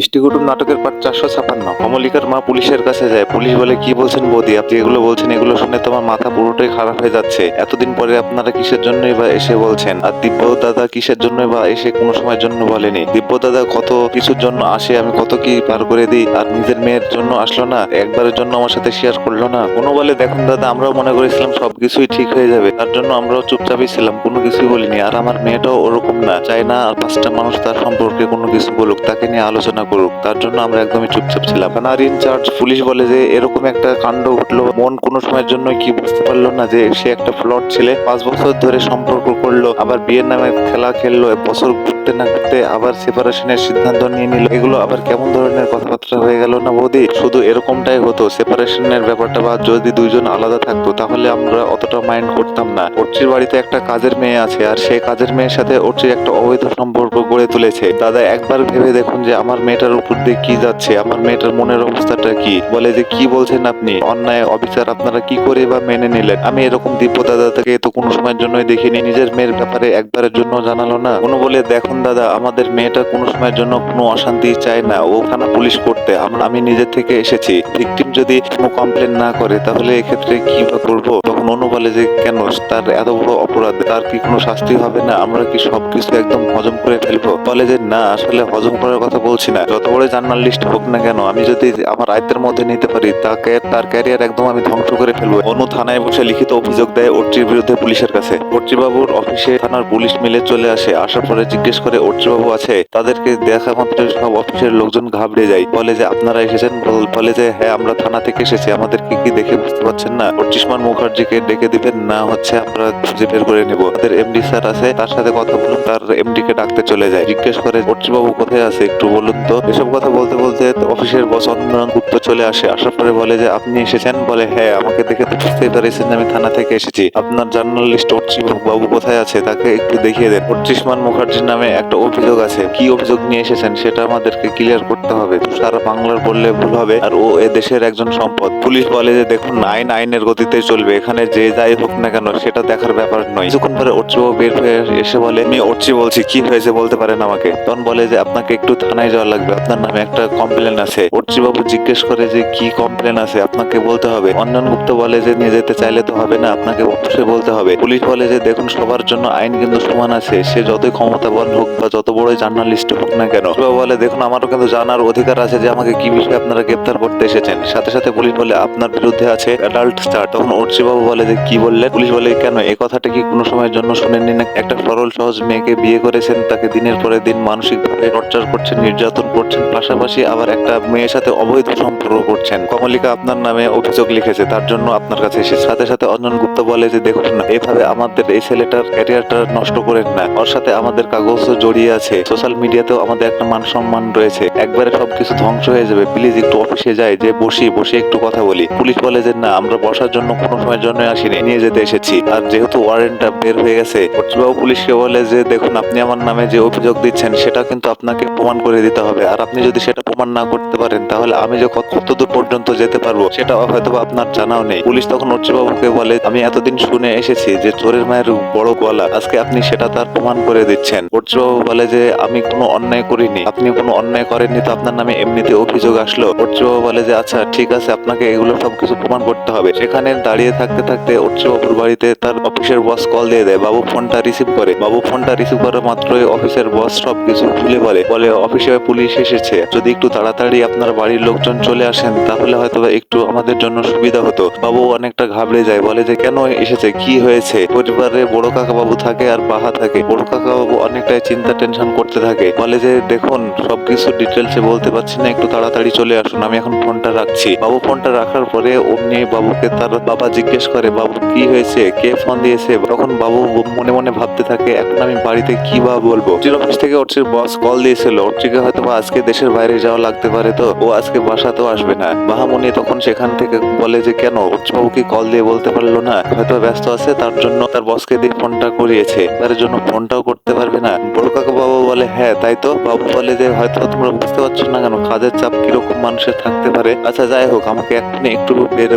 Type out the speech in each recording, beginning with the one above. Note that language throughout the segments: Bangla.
বৃষ্টি কুটুম নাটকের পার্ট চারশো ছাপান্ন। কমলিকার মা পুলিশের কাছে যায়। পুলিশ বলে, কি বলছেন বৌদি? আপনি এগুলো বলছেন, এগুলো শুনে তোমার মাথা পুরোটাই খারাপ হয়ে যাচ্ছে। এতদিন পরে আপনারা কিসের জন্যই বা এসে বলছেন? আর দিব্য দাদা কিসের জন্যই বা এসে কোনো সময়ের জন্য বলেনি? দিব্য দাদা কত কিছুর জন্য আসে, আমি কত কি পার করে দিই? আর নিজের মেয়ের জন্য আসলো না? একবারের জন্য আমার সাথে শেয়ার করল না? কোনো বলে, দেখুন দাদা, আমরাও মনে করেছিলাম সবকিছুই ঠিক হয়ে যাবে। তার জন্য আমরাও চুপচাপই ছিলাম, কোনো কিছুই বলিনি। আর আমার মেয়েটাও ওরকম না। চায় না আর পাঁচটা মানুষ তার সম্পর্কে কোনো কিছু বলুক। তাকে নিয়ে আলোচনা করুক, তার জন্য আমরা একদমই চুপচাপ ছিলাম। থানার ইনচার্জ পুলিশ বলে যে এরকম একটা কাণ্ড ঘটলো মন কোনো সময়ের জন্য কি বুঝতে পারল না যে সে একটা ফ্লট ছেলে পাঁচ বছর ধরে সম্পর্ক করল, আবার বিয়ের নামে খেলা খেললো, বছর ঘুরতে না ঘুরতে আবার সেপারেশনের সিদ্ধান্ত নিয়ে নিল। এগুলো আবার কেমন ধরনের কথাবার্তা হয়ে গেল না বৌদি? শুধু এরকমটাই হতো সেপারেশনের ব্যাপারটা বা যদি দুইজন আলাদা থাকতো, তাহলে আমরা অতটা মাইন্ড করতাম না। অর্চির বাড়িতে একটা কাজের মেয়ে আছে, আর সেই কাজের মেয়ের সাথে অর্চির একটা অবৈধ সম্পর্ক গড়ে তুলেছে। দাদা, একবার ভেবে দেখুন যে আমার মেয়েটার উপর দিয়ে কি যাচ্ছে, আমার মেয়েটার মনের অবস্থাটা কি? বলে যে, কি বলছেন আপনি? অন্যায়, অবিচার আপনারা কি করে বা মেনে নিলেন? আমি এরকম দিব্য দাদা থেকে তো কোনো সময়ের জন্যই দেখিনি। নিজের মেয়ের ব্যাপারে একবারের জন্য জানালো না। কোনো বলে দেখুন দাদা, আমাদের মেয়েটা কোনো সময়ের জন্য কোনো অশান্তি চায় না। ও থানা পুলিশ করতে। আমরা আমি নিজে থেকে এসেছি। ভিকটিম যদি কোনো কমপ্লেন না করে, তাহলে এক্ষেত্রে কি বা করব? তখন অনু বলে যে, কেন? তার এত বড় অপরাধ, তার কি কোনো শাস্তি হবে না? আমরা কি সবকিছু একদম হজম করে ফেলব? বলে যে, না, আসলে হজম করার কথা বলছি না। যত বড় জার্নালিস্ট হোক না কেন, আমি যদি আমার আয়ত্তের মধ্যে নিতে পারি, তাকে, তার ক্যারিয়ার একদম আমি ধ্বংস করে ফেলব। অনু থানায় বসে লিখিত অভিযোগ দেয় অর্চির বিরুদ্ধে পুলিশের কাছে। অর্চিবাবুর অফিসে থানার পুলিশ মিলে চলে আসে। আসার পরে জিজ্ঞেস করে অর্চিবাবু আছে, তাদেরকে দেখা মাত্র সব অফিসের লোকজন ঘাবড়ে যায়। বলে যে, আপনারা এসেছেন? বল- যে হ্যাঁ আমরা থানা থেকে এসেছি। আমাদের কি কি দেখে বুঝতে পারছেন না? অর্চিষ্মান মুখার্জিকে ডেকে দিবেন, না হচ্ছে, আমরা খুঁজে বের করে নেব। তাদের এমডি স্যার আছে, তার সাথে কথা বলুন, তার এমডি কে ডাকতে চলে যায়। জিজ্ঞেস করে অর্চিবাবু কোথায় আছে একটু বলুন তো? এসব কথা বলতে বলতে অফিসের বস অন্যরণ গুপ্ত চলে আসে। আসার পরে বলে যে, আপনি এসেছেন? বলে হ্যাঁ আমাকে দেখে তো বুঝতেই পারছেন আমি থানা থেকে এসেছি। আপনার জার্নালিস্ট অর্চি বাবু কোথায় আছে? তাকে একটু দেখিয়ে দেন। অর্চিষ্মান মুখার্জির নামে একটা অভিযোগ আছে। কি অভিযোগ নিয়ে এসেছেন সেটা আমাদেরকে ক্লিয়ার করতে হবে। সারা বাংলার বললে ভুল হবে আর ও এ দেশের একজন সম্পদ। পুলিশ বলে যে দেখুন আইন আইনের গতিতে চলবে। এখানে যে যাই হোক না কেন, সেটা দেখার ব্যাপার নয়। কিছুক্ষণ পরে অর্চিবাবু বের হয়ে এসে বলে, আমি অর্চি বলছি, কি হয়েছে বলতে পারেন আমাকে? তখন বলে যে, আপনাকে একটু থানায় যাওয়া লাগবে। আপনার নামে একটা কমপ্লেন আছে। অর্চিবাবু জিজ্ঞেস করে যে, কি কমপ্লেন আছে? আপনাকে বলতে হবে? অঞ্জন গুপ্ত বলে যে, নিয়ে যেতে চাইলে তো হবে না, আপনাকে অবশ্যই বলতে হবে। পুলিশ বলে যে, দেখুন, সবার জন্য আইন কিন্তু সমান আছে। সে যতই ক্ষমতা ক্ষমতাবান হোক বা যত বড় জার্নালিস্ট হোক না কেন বলে, দেখুন, আমারও কিন্তু জানার অধিকার আছে যে আমাকে কি বিষয়ে আপনারা গ্রেপ্তার করতে এসেছেন। সাথে সাথে পুলিশ বলে, আপনার বিরুদ্ধে আছে অ্যাডাল্ট স্টার তখন অর্চিবাবু বলে, যে কি বললেন পুলিশ বলে, কেন? এ কথাটা কি কোনো সময়ের জন্য শুনেননি না একটা সরল, সহজ মেয়েকে বিয়ে করেছেন, তাকে দিনের পরে দিন মানসিকভাবে টর্চার করছেন, নির্যাতন করছেন, পাশাপাশি আবার একটা মেয়ের সাথে অবৈধ সম্পর্ক করছেন। কমলিকা আপনার নামে অভিযোগ লিখেছে, তার জন্য আপনার কাছে এসে সাথে সাথে অঞ্জন গুপ্ত বলে যে, দেখুন, না, এভাবে আমাদের এই ছেলেটার ক্যারিয়ারটা নষ্ট করেন না। ওর সাথে আমাদের কাগজও জড়িয়ে আছে। সোশ্যাল মিডিয়াতেও আমাদের একটা মান সম্মান রয়েছে। একবারে সবকিছু ধ্বংস হয়ে যাবে। প্লিজ একটু অফিসে যাই, যে বসি, বসে একটু কথা বলি। পুলিশ বলে যে, না, আমরা বসার জন্য কোনো সময়ের জন্য আসিনি। নিয়ে যেতে এসেছি। আর যেহেতু ওয়ারেন্টটা বের হয়ে গেছে কর্তৃপক্ষ পুলিশকে বলে যে, দেখুন, আপনি আমার নামে যে অভিযোগ দিচ্ছেন সেটা কিন্তু আপনাকে প্রমাণ করে দিতে হবে। আর আপনি যদি সেটা প্রমাণ না করতে পারেন, তাহলে আমি যে কত কতদূর পর্যন্ত যেতে পারব সেটা হয়তো আপনার জানাও নেই। পুলিশ তখন অর্চিবাবুকে বলে, আমি এতদিন শুনে এসেছি যে, চোরের মায়ের বড় গলা। আজকে আপনি সেটা তার প্রমাণ করে দিচ্ছেন। বলে যে, আমি কোনো অন্যায় করিনি। আপনি কোনো অন্যায় করেননি তো আপনার নামে এমনিতে অভিযোগ আসলো। অর্চিবাবু বলে যে আচ্ছা ঠিক আছে, আপনাকে এগুলো সবকিছু প্রমাণ করতে হবে। সেখানে দাঁড়িয়ে থাকতে থাকতে অর্চিবাবুর বাড়িতে তার অফিসের বস কল দিয়ে দেয়। বাবু ফোনটা রিসিভ করে। বাবু ফোনটা রিসিভ করা মাত্রই অফিসের বস সবকিছু খুলে বলে। বলে, অফিসে পুলিশ এসেছে। যদি একটু তাড়াতাড়ি আপনার বাড়ির লোকজন চলে আসেন, তাহলে হয়তো একটু আমাদের জন্য সুবিধা হতো। বাবু অনেকটা ঘাবড়ে যায়। বলে যে, কেন এসেছে? কি হয়েছে? পরিবারে বড় কাকা বাবু থাকে আর বাহা থাকে। বড় কাকা বাবু অনেকটাই চিন্তা টেনশন করতে থাকে। বলে যে, দেখুন, সবকিছু ডিটেলসে বলতে পারছি না, একটু তাড়াতাড়ি চলে আসুন, আমি এখন ফোনটা রাখছি। বাবু ফোনটা রাখার পরে অমনি বাবুকে তার বাবা জিজ্ঞেস করে, বাবু, কি হয়েছে? কে ফোন দিয়েছে? তখন বাবু মনে মনে ভাবতে থাকে, এখন আমি বাড়িতে কি বা বলব? অর্চির অফিস থেকে অর্চির বস কল দিয়েছিল অর্চিকে হয়তো বা আজকে দেশের বাইরে যাওয়া লাগতে পারে তো, ও আজকে বাসাতেও আসবে না। মাহামুনি তখন সেখান থেকে বলে যে, কেন? অর্চিবাবু কি কল দিয়ে বলতে পারল না। হয়তো ব্যস্ত আছে, তার জন্য তার বসকে দিয়ে ফোনটা করিয়েছে। তার জন্য ফোনটাও করতে পারবে না। বড় কাকা বাবু বলে হ্যাঁ তাই তো? বাবু বলে যে, হয়তো তোমরা বুঝতে পারছ না কেন, কাজের চাপ কীরকম মানুষের থাকতে পারে? আচ্ছা যাই হোক, আমাকে এক্ষুনি একটু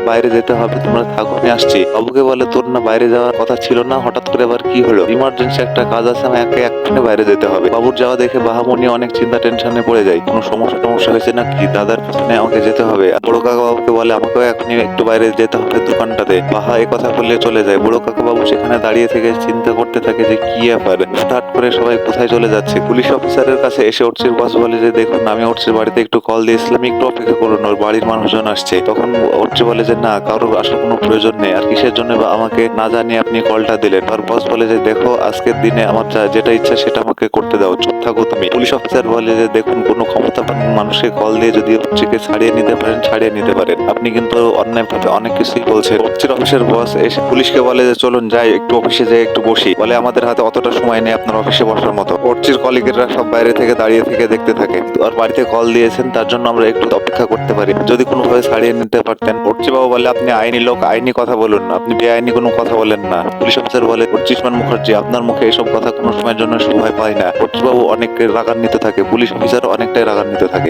বাইরে যেতে হবে, তোমরা থাকো, আমি আসছি। বাবুকে বলে, তোর না বাইরে যাওয়ার কথা ছিল না? হঠাৎ করে আবার কি হলো? ইমার্জেন্সি একটা কাজ আছে আমাকে এক্ষুনি বাইরে যেতে হবে। বাবুর যাওয়া দেখে বাহামনি অনেক চিন্তা, টেনশনে পড়ে যায়। কোনো সমস্যা টমস্যা হয়েছে না কি দাদার পিছনে আমাকে যেতে হবে। বড় কাকা বাবুকে বলে, আমাকেও এখনই একটু বাইরে যেতে হবে দোকানটাতে। বাহা এই কথা বলে চলে যায়। বড় কাকা বাবু সেখানে দাঁড়িয়ে থেকে চিন্তা করতে থাকে যে, কি ব্যাপার? হঠাৎ করে সবাই কোথায় চলে যাচ্ছে? পুলিশ অফিসারের কাছে এসে অর্চির বস বলে যে, দেখুন, আমি অর্চির বাড়িতে একটু কল দিয়েছিলাম, একটু অপেক্ষা করুন, ওর বাড়ির মানুষজন আসছে। তখন অর্চি বলে যে, না, কারোর আসার কোনো প্রয়োজন নেই, আর কিসের জন্য বা আমাকে না জানিয়ে আপনি কলটা দিলেন? আর বস বলে যে, দেখো, আজকের দিনে আমার যেটা ইচ্ছা সেটা আমাকে করতে দাও। চুপ থাকো তুমি। পুলিশ অফিসার বলে যে, দেখুন, কোনো ক্ষমতাবান মানুষকে কল দিয়ে যদি অর্চিকে ছাড়িয়ে নিতে পারেন, ছাড়িয়ে নিতে পারেন। আপনি কিন্তু অন্যায় ভাবে অনেক কিছুই বলছেন। অর্চির অফিসের বস এসে পুলিশকে বলে যে, চলুন, যাই, একটু অফিসে যাই, একটু বসি। বলে, আমাদের হাতে অতটা সময় নেই আপনার অফিসে বসার মতো। অর্চির কলিগেরা সব বাইরে থেকে দাঁড়িয়ে থেকে দেখতে থাকে। আর বাড়িতে কল দিয়েছেন, তার জন্য আমরা একটু অপেক্ষা করতে পারি। যদি কোনোভাবে ছাড়িয়ে নিতে পারতেন। অর্চি বাবু বলে, আপনি আইনি লোক, আইনি কথা বলুন না। আপনি বেআইনি কোনো কথা বলেন না। পুলিশ অফিসার বলে, অর্চিষ্মান মুখার্জি, আপনার মুখে এসব কথা কোনো সময়ের জন্য শোভায় পায় না। অর্চি বাবু অনেক রাগান্বিত থাকে পুলিশ অফিসারও অনেকটাই রাগান্বিত থাকে।